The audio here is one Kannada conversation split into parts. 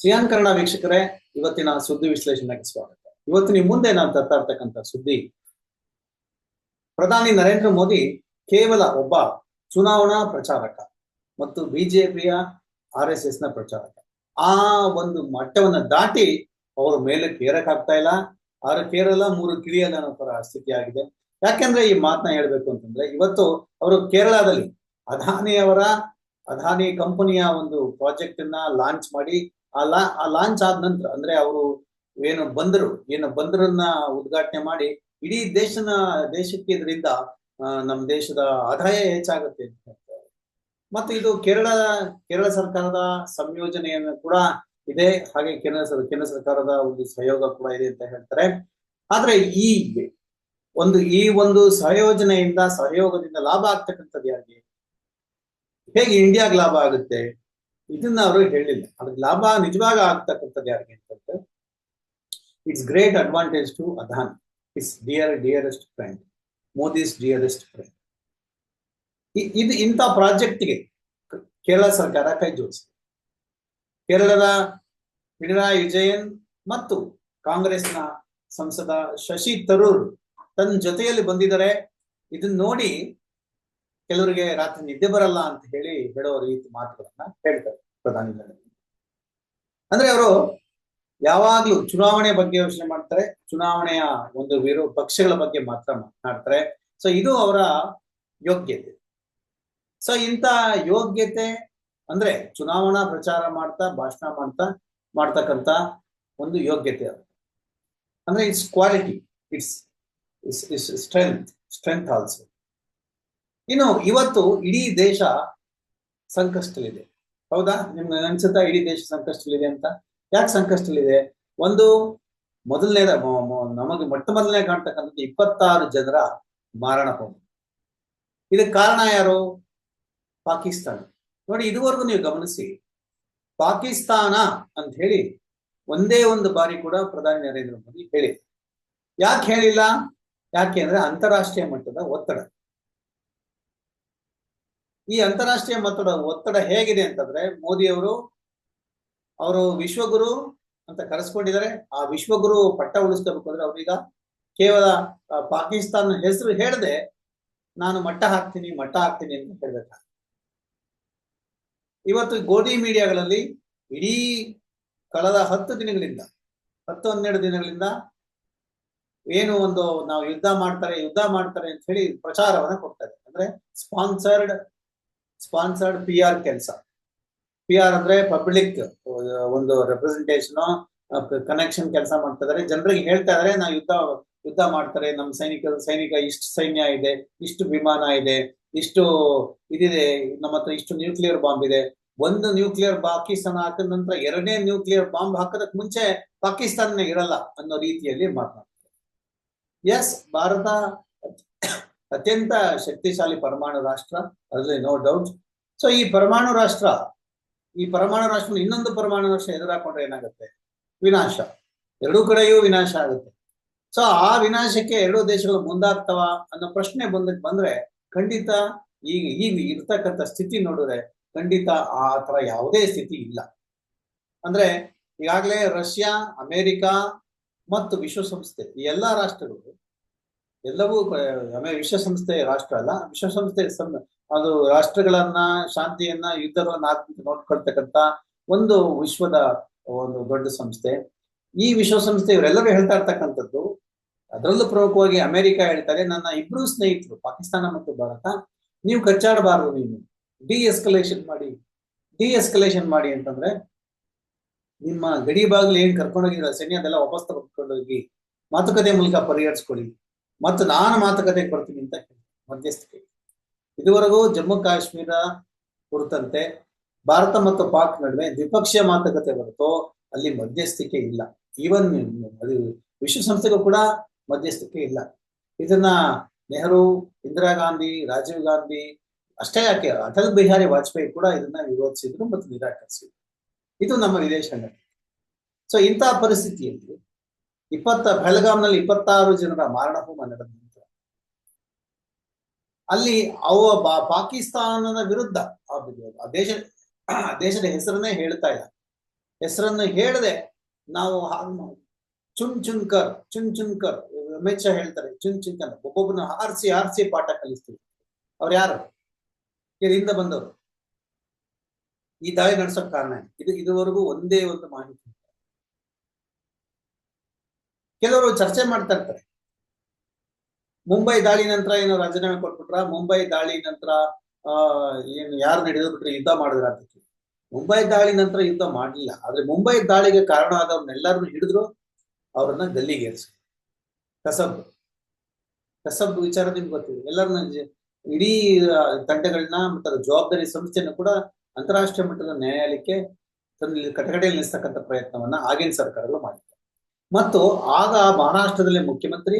ಸಿಯಾನ್ ವೀಕ್ಷಕರೇ, ಇವತ್ತಿನ ಸುದ್ದಿ ವಿಶ್ಲೇಷಣೆಗೆ ಸ್ವಾಗತ. ಇವತ್ತು ನಿಮ್ಮ ಮುಂದೆ ನಾನು ತರ್ತಾ ಇರ್ತಕ್ಕಂಥ ಸುದ್ದಿ, ಪ್ರಧಾನಿ ನರೇಂದ್ರ ಮೋದಿ ಕೇವಲ ಒಬ್ಬ ಚುನಾವಣಾ ಪ್ರಚಾರಕ ಮತ್ತು ಬಿಜೆಪಿಯ ಆರ್ ಎಸ್ ಎಸ್ನ ಪ್ರಚಾರಕ. ಆ ಒಂದು ಮಟ್ಟವನ್ನ ದಾಟಿ ಅವರು ಮೇಲೆ ಕೇರಕ್ಕಾಗ್ತಾ ಇಲ್ಲ ಆರು ಕೇರಳ ಮೂರು ಕಿಳಿಯದ ತರ ಸ್ಥಿತಿ ಆಗಿದೆ. ಯಾಕೆಂದ್ರೆ ಈ ಮಾತನ್ನ ಹೇಳ್ಬೇಕು ಅಂತಂದ್ರೆ, ಇವತ್ತು ಅವರು ಕೇರಳದಲ್ಲಿ ಅದಾನಿಯವರ ಅದಾನಿ ಕಂಪನಿಯ ಒಂದು ಪ್ರಾಜೆಕ್ಟ್ ಅನ್ನ ಲಾಂಚ್ ಮಾಡಿ ಆ ಲಾ, ಆ ಲಾಂಚ್ ಆದ ನಂತರ, ಅಂದ್ರೆ ಅವರು ಏನು ಬಂದರು, ಏನು ಬಂದರನ್ನ ಉದ್ಘಾಟನೆ ಮಾಡಿ, ಇಡೀ ದೇಶನ, ದೇಶಕ್ಕೆ ಇದರಿಂದ ನಮ್ಮ ದೇಶದ ಆದಾಯ ಹೆಚ್ಚಾಗುತ್ತೆ ಮತ್ತೆ ಇದು ಕೇರಳ ಕೇರಳ ಸರ್ಕಾರದ ಸಂಯೋಜನೆಯನ್ನು ಕೂಡ ಇದೆ, ಹಾಗೆ ಕೇಂದ್ರ ಕೇಂದ್ರ ಸರ್ಕಾರದ ಒಂದು ಸಹಯೋಗ ಕೂಡ ಇದೆ ಅಂತ ಹೇಳ್ತಾರೆ. ಆದ್ರೆ ಈ ಒಂದು ಈ ಒಂದು ಸಹಯೋಜನೆಯಿಂದ, ಸಹಯೋಗದಿಂದ ಲಾಭ ಆಗ್ತಕ್ಕಂಥದ್ದು ಯಾರಿಗೆ? ಹೇಗೆ ಇಂಡಿಯಾಗ ಲಾಭ ಆಗುತ್ತೆ? ಇದನ್ನ ಅವರು ಹೇಳಿಲ್ಲ. ಅದ್ರ ಲಾಭ ನಿಜವಾಗ ಆಗ್ತಕ್ಕಂಥದ್ದು ಯಾರಿಗೆ ಅಂತಂದ್ರೆ it's great advantage to Adani it's dear dearest friend Modi's dearest friend ಇದು ಇಂಥ ಪ್ರಾಜೆಕ್ಟ್ಗೆ ಕೇರಳ ಸರ್ಕಾರ ಕೈ ಜೋಡಿಸಿದೆ. ಕೇರಳದ ಪಿಣರಾಯಿ ವಿಜಯನ್ ಮತ್ತು ಕಾಂಗ್ರೆಸ್ನ ಸಂಸದ ಶಶಿ ತರೂರ್ ತನ್ನ ಜೊತೆಯಲ್ಲಿ ಬಂದಿದ್ದಾರೆ. ಇದನ್ನ ನೋಡಿ ಕೆಲವರಿಗೆ ರಾತ್ರಿ ನಿದ್ದೆ ಬರಲ್ಲ ಅಂತ ಹೇಳಿ ಹೇಳೋ ರೀತಿ ಮಾತುಗಳನ್ನ ಹೇಳ್ತಾರೆ ಪ್ರಧಾನಿ ಅಂದ್ರೆ ಅವರು ಯಾವಾಗ್ಲೂ ಚುನಾವಣೆ ಬಗ್ಗೆ ಯೋಚನೆ ಮಾಡ್ತಾರೆ, ಚುನಾವಣೆಯ ಒಂದು ವಿರೋ, ಪಕ್ಷಗಳ ಬಗ್ಗೆ ಮಾತ್ರ ಮಾತನಾಡ್ತಾರೆ. ಸೊ ಇದು ಅವರ ಯೋಗ್ಯತೆ. ಸೊ ಇಂಥ ಯೋಗ್ಯತೆ ಅಂದ್ರೆ ಚುನಾವಣಾ ಪ್ರಚಾರ ಮಾಡ್ತಾ, ಭಾಷಣ ಮಾಡ್ತಾ ಮಾಡ್ತಕ್ಕಂತ ಒಂದು ಯೋಗ್ಯತೆ ಅದು. ಅಂದ್ರೆ it's quality it's it's it's strength strength also ಇನ್ನು ಇವತ್ತು ಇಡೀ ದೇಶ ಸಂಕಷ್ಟದಲ್ಲಿದೆ. ಹೌದಾ? ನಿಮ್ಗೆ ಅನ್ಸುತ್ತಾ ಇಡೀ ದೇಶ ಸಂಕಷ್ಟದಲ್ಲಿದೆ ಅಂತ? ಯಾಕೆ ಸಂಕಷ್ಟದಲ್ಲಿದೆ? ಒಂದು ಮೊದಲನೇದ ನಮಗೆ ಮೊಟ್ಟ ಮೊದಲನೇ ಕಾಣ್ತಕ್ಕಂಥದ್ದು ಇಪ್ಪತ್ತಾರು ಜನರ ಮಾರಣ ಹೋಮ ಇದಕ್ಕೆ ಕಾರಣ ಯಾರು? ಪಾಕಿಸ್ತಾನ. ನೋಡಿ, ಇದುವರೆಗೂ ನೀವು ಗಮನಿಸಿ, ಪಾಕಿಸ್ತಾನ ಅಂತ ಹೇಳಿ ಒಂದೇ ಒಂದು ಬಾರಿ ಕೂಡ ಪ್ರಧಾನಿ ನರೇಂದ್ರ ಮೋದಿ ಹೇಳಿ ಯಾಕೆ ಹೇಳಿಲ್ಲ? ಯಾಕೆ ಅಂದ್ರೆ ಅಂತಾರಾಷ್ಟ್ರೀಯ ಮಟ್ಟದ ಒತ್ತಡ. ಈ ಅಂತಾರಾಷ್ಟ್ರೀಯ ಮಟ್ಟದ ಒತ್ತಡ ಹೇಗಿದೆ ಅಂತಂದ್ರೆ ಮೋದಿ ಅವರು ಅವರು ವಿಶ್ವಗುರು ಅಂತ ಕರೆಸ್ಕೊಂಡಿದ್ದಾರೆ. ಆ ವಿಶ್ವಗುರು ಪಟ್ಟ ಉಳಿಸ್ಕೋಬೇಕು ಅಂದ್ರೆ ಅವ್ರೀಗ ಕೇವಲ ಪಾಕಿಸ್ತಾನ ಹೆಸರು ಹೇಳದೆ, ನಾನು ಮಟ್ಟ ಹಾಕ್ತೀನಿ ಮಟ್ಟ ಹಾಕ್ತೀನಿ ಅಂತ ಹೇಳ್ಬೇಕಾಗ ಇವತ್ತು ಗೋಧಿ ಮೀಡಿಯಾಗಳಲ್ಲಿ ಇಡೀ ಕಳೆದ ಹತ್ತು ದಿನಗಳಿಂದ ಹತ್ತು ಹನ್ನೆರಡು ದಿನಗಳಿಂದ ಏನು ಒಂದು ನಾವು ಯುದ್ಧ ಮಾಡ್ತಾರೆ ಯುದ್ಧ ಮಾಡ್ತಾರೆ ಅಂತ ಹೇಳಿ ಪ್ರಚಾರವನ್ನ ಕೊಡ್ತಾರೆ ಅಂದ್ರೆ ಸ್ಪಾನ್ಸರ್ಡ್ ಸ್ಪಾನ್ಸರ್ಡ್ ಪಿ ಆರ್ ಕೆಲಸ. ಪಿ ಆರ್ ಅಂದ್ರೆ ಪಬ್ಲಿಕ್ ಒಂದು ರೆಪ್ರೆಸೆಂಟೇಷನ್ ಕನೆಕ್ಷನ್ ಕೆಲಸ ಮಾಡ್ತಾ ಇದಾರೆ ಜನರಿಗೆ ಹೇಳ್ತಾ ಇದಾರೆ ನಾವು ಯುದ್ಧ ಯುದ್ಧ ಮಾಡ್ತಾರೆ. ನಮ್ಮ ಸೈನಿಕ ಸೈನಿಕ ಇಷ್ಟು ಸೈನ್ಯ ಇದೆ, ಇಷ್ಟು ವಿಮಾನ ಇದೆ, ಇಷ್ಟು ಇದಿದೆ, ನಮ್ಮ ಹತ್ರ ಇಷ್ಟು ನ್ಯೂಕ್ಲಿಯರ್ ಬಾಂಬ್ ಇದೆ. ಒಂದು ನ್ಯೂಕ್ಲಿಯರ್ ಪಾಕಿಸ್ತಾನ ಹಾಕಿದ ನಂತರ ಎರಡನೇ ನ್ಯೂಕ್ಲಿಯರ್ ಬಾಂಬ್ ಹಾಕೋದಕ್ಕೆ ಮುಂಚೆ ಪಾಕಿಸ್ತಾನ ಇರಲ್ಲ ಅನ್ನೋ ರೀತಿಯಲ್ಲಿ ಮಾತನಾಡ್ತಾರೆ. ಎಸ್ ಭಾರತ ಅತ್ಯಂತ ಶಕ್ತಿಶಾಲಿ ಪರಮಾಣು ರಾಷ್ಟ್ರ, ಅದರಲ್ಲಿ ನೋ ಡೌಟ್ ಸೊ ಈ ಪರಮಾಣು ರಾಷ್ಟ್ರ, ಈ ಪರಮಾಣು ರಾಷ್ಟ್ರ ಇನ್ನೊಂದು ಪರಮಾಣು ರಾಷ್ಟ್ರ ಎದುರಾಕೊಂಡ್ರೆ ಏನಾಗುತ್ತೆ? ವಿನಾಶ. ಎರಡೂ ಕಡೆಯೂ ವಿನಾಶ ಆಗುತ್ತೆ. ಸೊ ಆ ವಿನಾಶಕ್ಕೆ ಎರಡೂ ದೇಶಗಳು ಮುಂದಾಗ್ತವ ಅನ್ನೋ ಪ್ರಶ್ನೆ ಬಂದ, ಬಂದ್ರೆ ಖಂಡಿತ ಈಗ ಈಗ ಇರ್ತಕ್ಕಂಥ ಸ್ಥಿತಿ ನೋಡಿದ್ರೆ ಖಂಡಿತ ಆ ತರ ಯಾವುದೇ ಸ್ಥಿತಿ ಇಲ್ಲ. ಅಂದ್ರೆ ಈಗಾಗಲೇ ರಷ್ಯಾ, ಅಮೆರಿಕ ಮತ್ತು ವಿಶ್ವಸಂಸ್ಥೆ ಈ ಎಲ್ಲಾ ರಾಷ್ಟ್ರಗಳು ಎಲ್ಲವೂ ವಿಶ್ವಸಂಸ್ಥೆ ರಾಷ್ಟ್ರ ಅಲ್ಲ. ವಿಶ್ವಸಂಸ್ಥೆ ಅದು ರಾಷ್ಟ್ರಗಳನ್ನ, ಶಾಂತಿಯನ್ನ, ಯುದ್ಧಗಳನ್ನ ಆತ್ಮ ನೋಡ್ಕೊಳ್ತಕ್ಕಂತ ಒಂದು ವಿಶ್ವದ ಒಂದು ದೊಡ್ಡ ಸಂಸ್ಥೆ. ಈ ವಿಶ್ವಸಂಸ್ಥೆ ಇವರೆಲ್ಲರೂ ಹೇಳ್ತಾ ಇರ್ತಕ್ಕಂಥದ್ದು, ಅದರಲ್ಲೂ ಪ್ರಮುಖವಾಗಿ ಅಮೆರಿಕ ಹೇಳ್ತಾರೆ, ನನ್ನ ಇಬ್ರು ಸ್ನೇಹಿತರು, ಪಾಕಿಸ್ತಾನ ಮತ್ತು ಭಾರತ, ನೀವು ಕಚ್ಚಾಡಬಾರದು ನೀವು ಡಿ ಎಸ್ಕಲೇಷನ್ ಮಾಡಿ ಡಿ ಎಸ್ಕಲೇಷನ್ ಮಾಡಿ ಅಂತಂದ್ರೆ, ನಿಮ್ಮ ಗಡಿ ಬಾಗಿಲು ಏನ್ ಕರ್ಕೊಂಡೋಗಿರೋ ಸೈನ್ಯ ಅದೆಲ್ಲ ವಾಪಸ್ ತಗೊಂಡೋಗಿ ಮಾತುಕತೆ ಮೂಲಕ ಪರಿಹರಿಸ್ಕೊಳ್ಳಿ. ಮತ್ತು ನಾನು ಮಾತುಕತೆ ಬರ್ತೀನಿ ಅಂತ ಮಧ್ಯಸ್ಥಿಕೆ. ಇದುವರೆಗೂ ಜಮ್ಮು ಕಾಶ್ಮೀರ ಕುರಿತಂತೆ ಭಾರತ ಮತ್ತು ಪಾಕ್ ನಡುವೆ ದ್ವಿಪಕ್ಷೀಯ ಮಾತುಕತೆ ಹೊರತು ಅಲ್ಲಿ ಮಧ್ಯಸ್ಥಿಕೆ ಇಲ್ಲ. ಈವನ್ ಅದು ವಿಶ್ವಸಂಸ್ಥೆಗೂ ಕೂಡ ಮಧ್ಯಸ್ಥಿಕೆ ಇಲ್ಲ. ಇದನ್ನ ನೆಹರು, ಇಂದಿರಾ ಗಾಂಧಿ, ರಾಜೀವ್ ಗಾಂಧಿ, ಅಷ್ಟೇ ಯಾಕೆ, ಅಟಲ್ ಬಿಹಾರಿ ವಾಜಪೇಯಿ ಕೂಡ ಇದನ್ನ ವಿರೋಧಿಸಿದ್ರು ಮತ್ತು ನಿರಾಕರಿಸಿದ್ರು. ಇದು ನಮ್ಮ ವಿದೇಶಾಂಗ. ಸೊ ಇಂತಹ ಪರಿಸ್ಥಿತಿಯಲ್ಲಿ ಇಪ್ಪತ್ತ ಬೆಳಗಾಂನಲ್ಲಿ ಇಪ್ಪತ್ತಾರು ಜನರ ಮಾರಣ ಹೋಮ ನಡೆದ ಅಲ್ಲಿ ಅವ ಪಾಕಿಸ್ತಾನದ ವಿರುದ್ಧ ಆ ದೇಶ ದೇಶದ ಹೆಸರನ್ನೇ ಹೇಳ್ತಾ ಇಲ್ಲ. ಹೆಸರನ್ನು ಹೇಳದೆ ನಾವು ಚುನ್ ಚುನ್ಕರ್ ಚುನ್ ಚುನ್ಕರ್, ಅಮಿತ್ ಶಾ ಹೇಳ್ತಾರೆ, ಚುನ್ ಚುನ್ಕರ್. ಒಬ್ಬೊಬ್ಬನ ಹಾರಿಸಿ ಹಾರಿಸಿ ಪಾಠ ಕಲಿಸ್ತೀವಿ. ಅವ್ರು ಯಾರು? ಇದರಿಂದ ಬಂದವರು. ಈ ದಾಳಿ ನಡೆಸೋಕ್ ಕಾರಣ ಇದು, ಇದುವರೆಗೂ ಒಂದೇ ಒಂದು ಮಾಹಿತಿ. ಕೆಲವರು ಚರ್ಚೆ ಮಾಡ್ತಾ ಇರ್ತಾರೆ. ಮುಂಬೈ ದಾಳಿ ನಂತರ ಏನೋ ರಾಜೀನಾಮೆ ಕೊಟ್ಬಿಟ್ರ, ಮುಂಬೈ ದಾಳಿ ನಂತರ ಏನು ಯಾರು ಹಿಡಿದು ಬಿಟ್ರೆ ಯುದ್ಧ ಮಾಡಿದ್ರ ಅಂತ ಮುಂಬೈ ದಾಳಿ ನಂತರ ಯುದ್ಧ ಮಾಡಲಿಲ್ಲ. ಆದ್ರೆ ಮುಂಬೈ ದಾಳಿಗೆ ಕಾರಣ ಆದವ್ರನ್ನೆಲ್ಲರನ್ನು ಹಿಡಿದ್ರು, ಅವರನ್ನ ಗಲ್ಲಿಗೆ ಏರಿಸಿ ಕಸಬ್. ಕಸಬ್ ವಿಚಾರ ನಿಮ್ಗೆ ಗೊತ್ತಿದೆ. ಎಲ್ಲರನ್ನ ಇಡೀ ತಂಡಗಳನ್ನ ಮತ್ತು ಅದರ ಜವಾಬ್ದಾರಿ ಸಂಸ್ಥೆಯನ್ನು ಕೂಡ ಅಂತಾರಾಷ್ಟ್ರೀಯ ಮಟ್ಟದ ನ್ಯಾಯಾಲಯಕ್ಕೆ ತಂದು ಕಟಕಡೆಯಲ್ಲಿ ನಿಲ್ಲಿಸ್ತಕ್ಕಂಥ ಪ್ರಯತ್ನವನ್ನ ಆಗಿನ ಸರ್ಕಾರಗಳು ಮಾಡಿದ್ರು ಮತ್ತು ಆಗ ಮಹಾರಾಷ್ಟ್ರದಲ್ಲಿ ಮುಖ್ಯಮಂತ್ರಿ,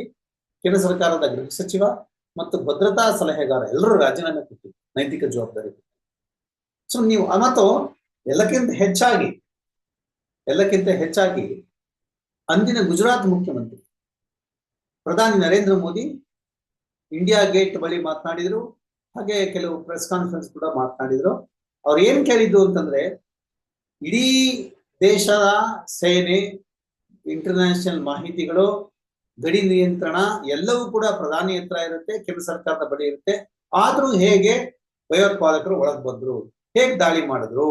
ಕೇಂದ್ರ ಸರ್ಕಾರದ ಗೃಹ ಸಚಿವ ಮತ್ತು ಭದ್ರತಾ ಸಲಹೆಗಾರ ಎಲ್ಲರೂ ರಾಜೀನಾಮೆ ಕೊಟ್ಟಿದ್ರು, ನೈತಿಕ ಜವಾಬ್ದಾರಿ ಸೊ ನೀವು ಮತ್ತು ಎಲ್ಲಕ್ಕಿಂತ ಹೆಚ್ಚಾಗಿ ಎಲ್ಲಕ್ಕಿಂತ ಹೆಚ್ಚಾಗಿ ಅಂದಿನ ಗುಜರಾತ್ ಮುಖ್ಯಮಂತ್ರಿ, ಪ್ರಧಾನಿ ನರೇಂದ್ರ ಮೋದಿ ಇಂಡಿಯಾ ಗೇಟ್ ಬಳಿ ಮಾತನಾಡಿದ್ರು, ಹಾಗೆ ಕೆಲವು ಪ್ರೆಸ್ ಕಾನ್ಫರೆನ್ಸ್ ಕೂಡ ಮಾತನಾಡಿದ್ರು. ಅವ್ರು ಏನ್ ಕೇಳಿದ್ದು ಅಂತಂದ್ರೆ, ಇಡೀ ದೇಶದ ಸೇನೆ ಇಂಟರ್ನ್ಯಾಷನಲ್ ಮಾಹಿತಿಗಳು, ಗಡಿ ನಿಯಂತ್ರಣ ಎಲ್ಲವೂ ಕೂಡ ಪ್ರಧಾನಿ ಹತ್ರ ಇರುತ್ತೆ, ಕೇಂದ್ರ ಸರ್ಕಾರದ ಬಳಿ ಇರುತ್ತೆ. ಆದ್ರೂ ಹೇಗೆ ಭಯೋತ್ಪಾದಕರು ಒಳಗ್ ಬಂದ್ರು, ಹೇಗ್ ದಾಳಿ ಮಾಡಿದ್ರು?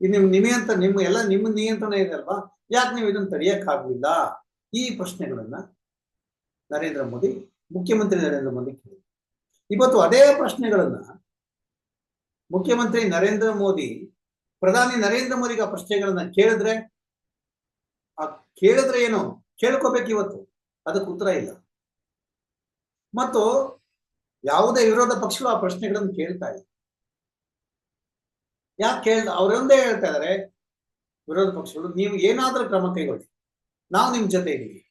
ನಿಮ್ ನಿಮಿಯಂತ ನಿಮ್ಮ ಎಲ್ಲ ನಿಮ್ಮ ನಿಯಂತ್ರಣ ಇದೆ ಅಲ್ವಾ? ಯಾಕೆ ನೀವು ಇದನ್ನ ತಡೆಯಕ್ ಆಗ್ಲಿಲ್ಲ ಈ ಪ್ರಶ್ನೆಗಳನ್ನ ನರೇಂದ್ರ ಮೋದಿ, ಮುಖ್ಯಮಂತ್ರಿ ನರೇಂದ್ರ ಮೋದಿ ಕೇಳಿದ್ರು. ಇವತ್ತು ಅದೇ ಪ್ರಶ್ನೆಗಳನ್ನ ಮುಖ್ಯಮಂತ್ರಿ ನರೇಂದ್ರ ಮೋದಿ, ಪ್ರಧಾನಿ ನರೇಂದ್ರ ಮೋದಿಗೆ ಆ ಪ್ರಶ್ನೆಗಳನ್ನ ಕೇಳಿದ್ರೆ ಆ ಕೇಳಿದ್ರೆ ಏನು? ಕೇಳ್ಕೋಬೇಕು ಇವತ್ತು. ಅದಕ್ಕೆ ಉತ್ತರ ಇಲ್ಲ. ಮತ್ತು ಯಾವುದೇ ವಿರೋಧ ಪಕ್ಷಗಳು ಆ ಪ್ರಶ್ನೆಗಳನ್ನು ಕೇಳ್ತಾ ಇಲ್ಲ. ಯಾಕೆ ಕೇಳ ಅವರೊಂದೇ ಹೇಳ್ತಾ ಇದಾರೆ, ವಿರೋಧ ಪಕ್ಷಗಳು, ನೀವು ಏನಾದ್ರೂ ಕ್ರಮ ಕೈಗೊಳ್ಳಿ. ನಾವು ನಿಮ್ ಜೊತೆ ಇದ್ದೀವಿ.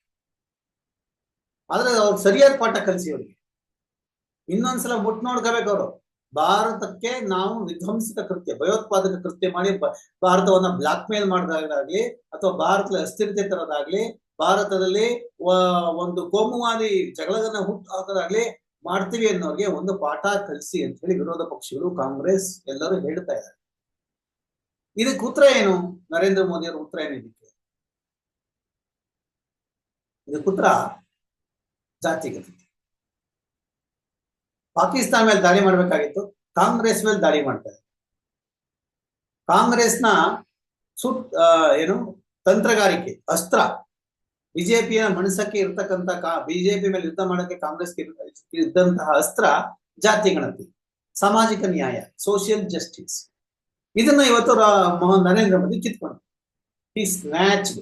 ಆದ್ರೆ ಅವ್ರು ಸರಿಯಾದ ಪಾಠ ಕಲಿಸಿ ಅವರಿಗೆ. ಇನ್ನೊಂದ್ಸಲ ಮುಟ್ ನೋಡ್ಕೋಬೇಕು ಅವರು. ಭಾರತಕ್ಕೆ ನಾವು ವಿಧ್ವಂಸಕ ಕೃತ್ಯ, ಭಯೋತ್ಪಾದಕ ಕೃತ್ಯ ಮಾಡಿ ಭಾರತವನ್ನ ಬ್ಲಾಕ್ ಮೇಲ್ ಮಾಡೋದಾಗ್ಲಿ ಅಥವಾ ಭಾರತದ ಅಸ್ಥಿರತೆ ತರೋದಾಗ್ಲಿ, ಭಾರತದಲ್ಲಿ ಒಂದು ಕೋಮುವಾದಿ ಜಗಳನ್ನ ಹುಟ್ಟು ಹಾಕೋದಾಗ್ಲಿ ಮಾಡ್ತೀವಿ ಅನ್ನೋರಿಗೆ ಒಂದು ಪಾಠ ಕಲಿಸಿ ಅಂತ ಹೇಳಿ ವಿರೋಧ ಪಕ್ಷಗಳು, ಕಾಂಗ್ರೆಸ್ ಎಲ್ಲರೂ ಹೇಳ್ತಾ ಇದ್ದಾರೆ. ಇದಕ್ಕೆ ಉತ್ತರ ಏನು? ನರೇಂದ್ರ ಮೋದಿ ಅವರ ಉತ್ತರ ಏನು ಇದಕ್ಕೆ? ಇದಕ್ಕೆ ಉತ್ತರ ಜಾತಿಗತೆ ಪಾಕಿಸ್ತಾನ ಮೇಲೆ ದಾಳಿ ಮಾಡಬೇಕಾಗಿತ್ತು, ಕಾಂಗ್ರೆಸ್ ಮೇಲೆ ದಾಳಿ ಮಾಡ್ತಾರೆ ಕಾಂಗ್ರೆಸ್ನ ಸುತ್ ಏನು, ತಂತ್ರಗಾರಿಕೆ, ಅಸ್ತ್ರ, ಬಿಜೆಪಿಯ ಮನಸ್ಸಕ್ಕೆ ಇರ್ತಕ್ಕಂಥ ಕಾ, ಬಿಜೆಪಿ ಮೇಲೆ ಯುದ್ಧ ಮಾಡಕ್ಕೆ ಕಾಂಗ್ರೆಸ್ಗೆ ಇರ್- ಇದ್ದಂತಹ ಅಸ್ತ್ರ ಜಾತಿ ಗಣತಿ ಸಾಮಾಜಿಕ ನ್ಯಾಯ ಸೋಷಿಯಲ್ ಜಸ್ಟಿಸ್ ಇದನ್ನ ಇವತ್ತು ನರೇಂದ್ರ ಮೋದಿ ಕಿತ್ಕೊಂಡು ಈ ಸ್ನ್ಯಾಚ್ಡ್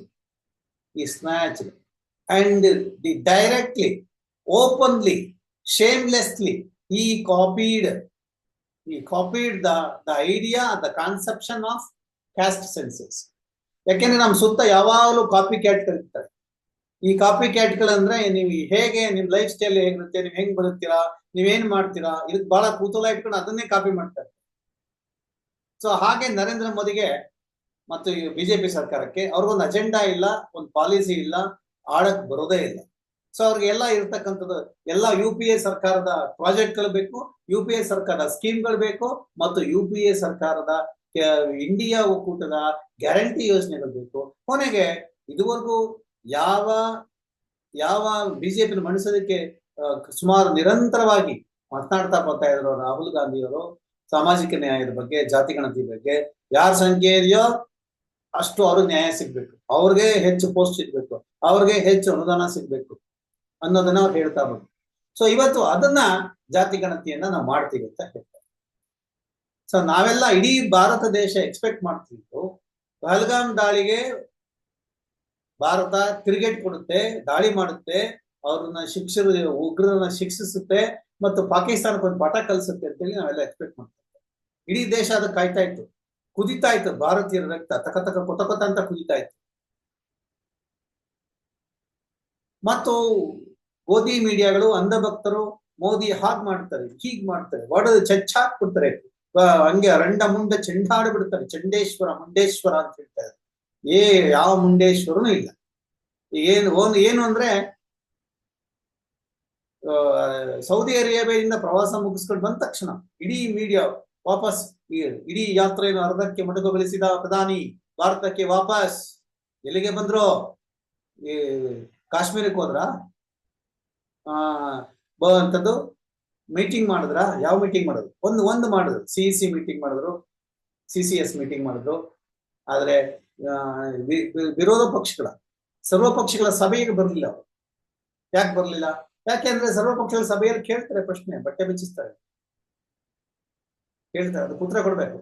ಈ snatched and the directly openly shamelessly ಈ ಕಾಪಿಡ್ ಈ copied the the idea the conception of caste census ಯಾಕೆಂದ್ರೆ ನಮ್ಮ ಸುತ್ತ ಯಾವಾಗಲೂ ಕಾಪಿ ಕ್ಯಾಟ್ ಇರ್ತಾರೆ ಈ ಕಾಪಿ ಕ್ಯಾಟ್ಗಳಂದ್ರೆ ನೀವು ಹೇಗೆ ನಿಮ್ ಲೈಫ್ ಸ್ಟೈಲ್ ಹೇಗಿರುತ್ತೆ ನೀವು ಹೆಂಗ್ ಬದುಕ್ತೀರಾ ನೀವೇನ್ ಮಾಡ್ತೀರಾ, ಇದಕ್ ಬಹಳ ಕುತೂಹಲ ಇಟ್ಕೊಂಡು ಅದನ್ನೇ ಕಾಪಿ ಮಾಡ್ತಾರೆ. ಸೊ ಹಾಗೆ ನರೇಂದ್ರ ಮೋದಿಗೆ ಮತ್ತು ಬಿಜೆಪಿ ಸರ್ಕಾರಕ್ಕೆ ಅವ್ರಿಗೊಂದು ಅಜೆಂಡಾ ಇಲ್ಲ, ಒಂದು ಪಾಲಿಸಿ ಇಲ್ಲ, ಆಡಕ್ ಬರೋದೇ ಇಲ್ಲ. ಸೊ ಅವ್ರಿಗೆ ಎಲ್ಲ ಇರ್ತಕ್ಕಂಥದ್ದು ಎಲ್ಲ ಯು ಪಿ ಎ ಸರ್ಕಾರದ ಪ್ರಾಜೆಕ್ಟ್ಗಳು ಬೇಕು ಯು ಪಿ ಎ ಸರ್ಕಾರದ ಸ್ಕೀಮ್ಗಳು ಬೇಕು ಮತ್ತು ಯು ಪಿ ಎ ಸರ್ಕಾರದ ಇಂಡಿಯಾ ಒಕ್ಕೂಟದ ಗ್ಯಾರಂಟಿ ಯೋಜನೆಗಳು ಬೇಕು. ಕೊನೆಗೆ ಇದುವರೆಗೂ ಯಾವ ಯಾವ ಬಿಜೆಪಿ ಮಣಿಸೋದಕ್ಕೆ ಸುಮಾರು ನಿರಂತರವಾಗಿ ಮಾತನಾಡ್ತಾ ಬರ್ತಾ ಇದ್ರು ರಾಹುಲ್ ಗಾಂಧಿಯವರು, ಸಾಮಾಜಿಕ ನ್ಯಾಯದ ಬಗ್ಗೆ, ಜಾತಿ ಗಣತಿ ಬಗ್ಗೆ, ಯಾರ ಸಂಖ್ಯೆ ಇದೆಯೋ ಅಷ್ಟು ಅವ್ರಿಗೆ ನ್ಯಾಯ ಸಿಗ್ಬೇಕು. ಅವ್ರಿಗೆ ಹೆಚ್ಚು ಪೋಸ್ಟ್ ಸಿಗ್ಬೇಕು. ಅವ್ರಿಗೆ ಹೆಚ್ಚು ಅನುದಾನ ಸಿಗ್ಬೇಕು. ಅನ್ನೋದನ್ನ ಅವ್ರು ಹೇಳ್ತಾ ಬಂದ್ರು. ಸೊ ಇವತ್ತು ಅದನ್ನ ಜಾತಿ ಗಣತಿಯನ್ನ ನಾವು ಮಾಡ್ತೀವಿ ಅಂತ ಹೇಳ್ತಾರೆ. ಸೊ ನಾವೆಲ್ಲ ಇಡೀ ಭಾರತ ದೇಶ ಎಕ್ಸ್ಪೆಕ್ಟ್ ಮಾಡ್ತಿದ್ದು ಪಹಲ್ಗಾಮ್ ದಾಳಿಗೆ ಭಾರತ ತಿರುಗೇಟ್ ಕೊಡುತ್ತೆ, ದಾಳಿ ಮಾಡುತ್ತೆ, ಅವ್ರನ್ನ ಶಿಕ್ಷ ಉಗ್ರರನ್ನ ಶಿಕ್ಷಿಸುತ್ತೆ ಮತ್ತು ಪಾಕಿಸ್ತಾನಕ್ಕೆ ಒಂದು ಪಾಠ ಕಲಿಸುತ್ತೆ ಅಂತೇಳಿ ನಾವೆಲ್ಲ ಎಕ್ಸ್ಪೆಕ್ಟ್ ಮಾಡ್ತಾ ಇದ್ವಿ ಇಡೀ ದೇಶ ಅದಕ್ಕೆ ಕಾಯ್ತಾ ಇತ್ತು. ಕುದಿತಾ ಇತ್ತು. ಭಾರತೀಯರ ರಕ್ತ ತಕ ತಕ ಕೊತ ಅಂತ ಕುದಿತಾ ಇತ್ತು. ಮತ್ತು ಗೋಧಿ ಮೀಡಿಯಾಗಳು ಅಂಧಭಕ್ತರು ಮೋದಿ ಹಾಗ್ ಮಾಡ್ತಾರೆ, ಹೀಗ್ ಮಾಡ್ತಾರೆ. ಒಡೆದು ಚಚ್ಚಾಕ್ಬಿಡ್ತಾರೆ ಹಾಕ್ಬಿಡ್ತಾರೆ. ಹಂಗೆ ರಂಡ ಮುಂಡ ಚೆಂಡಾಡಿ ಬಿಡ್ತಾರೆ. ಚಂಡೇಶ್ವರ, ಮುಂಡೇಶ್ವರ ಅಂತ ಹೇಳ್ತಾರೆ. ಏ, ಯಾವ ಮುಂಡೇಶ್ವರನು ಇಲ್ಲ. ಏನು, ಒಂದು, ಏನು ಅಂದ್ರೆ ಸೌದಿ ಅರೇಬಿಯಾದಿಂದ ಪ್ರವಾಸ ಮುಗಿಸ್ಕೊಂಡು ಬಂದ ತಕ್ಷಣ ಇಡೀ ಮೀಡಿಯಾ ವಾಪಸ್ ಇಡೀ ಯಾತ್ರೆಯನ್ನು ಅರ್ಧಕ್ಕೆ ಮೊಟಕುಗೊಳಿಸಿದ ಪ್ರಧಾನಿ, ಭಾರತಕ್ಕೆ ವಾಪಸ್. ಎಲ್ಲಿಗೆ ಬಂದ್ರು? ಕಾಶ್ಮೀರಕ್ಕೆ ಹೋದ್ರ? ಆ ಬಂತದ್ದು ಮೀಟಿಂಗ್ ಮಾಡಿದ್ರ? ಯಾವ ಮೀಟಿಂಗ್ ಮಾಡಿದ್ರು? ಒಂದು ಒಂದು ಮಾಡಿದ್ರು. ಸಿ ಸಿ ಮೀಟಿಂಗ್ ಮಾಡಿದ್ರು, ಸಿ ಸಿ ಎಸ್ ಮೀಟಿಂಗ್ ಮಾಡಿದ್ರು. ಆದ್ರೆ ವಿರೋಧ ಪಕ್ಷಗಳ, ಸರ್ವ ಪಕ್ಷಗಳ ಸಭೆಗೆ ಬರಲಿಲ್ಲ ಅವರು. ಯಾಕೆ ಬರಲಿಲ್ಲ? ಯಾಕೆಂದ್ರೆ ಸರ್ವ ಪಕ್ಷಗಳ ಸಭೆಯಲ್ಲಿ ಕೇಳ್ತಾರೆ ಪ್ರಶ್ನೆ, ಬಟ್ಟೆ ಬಿಚ್ಚಿಸ್ತಾರೆ. ಕೇಳ್ತಾರೆ ಅದು ಉತ್ತರ ಕೊಡ್ಬೇಕು.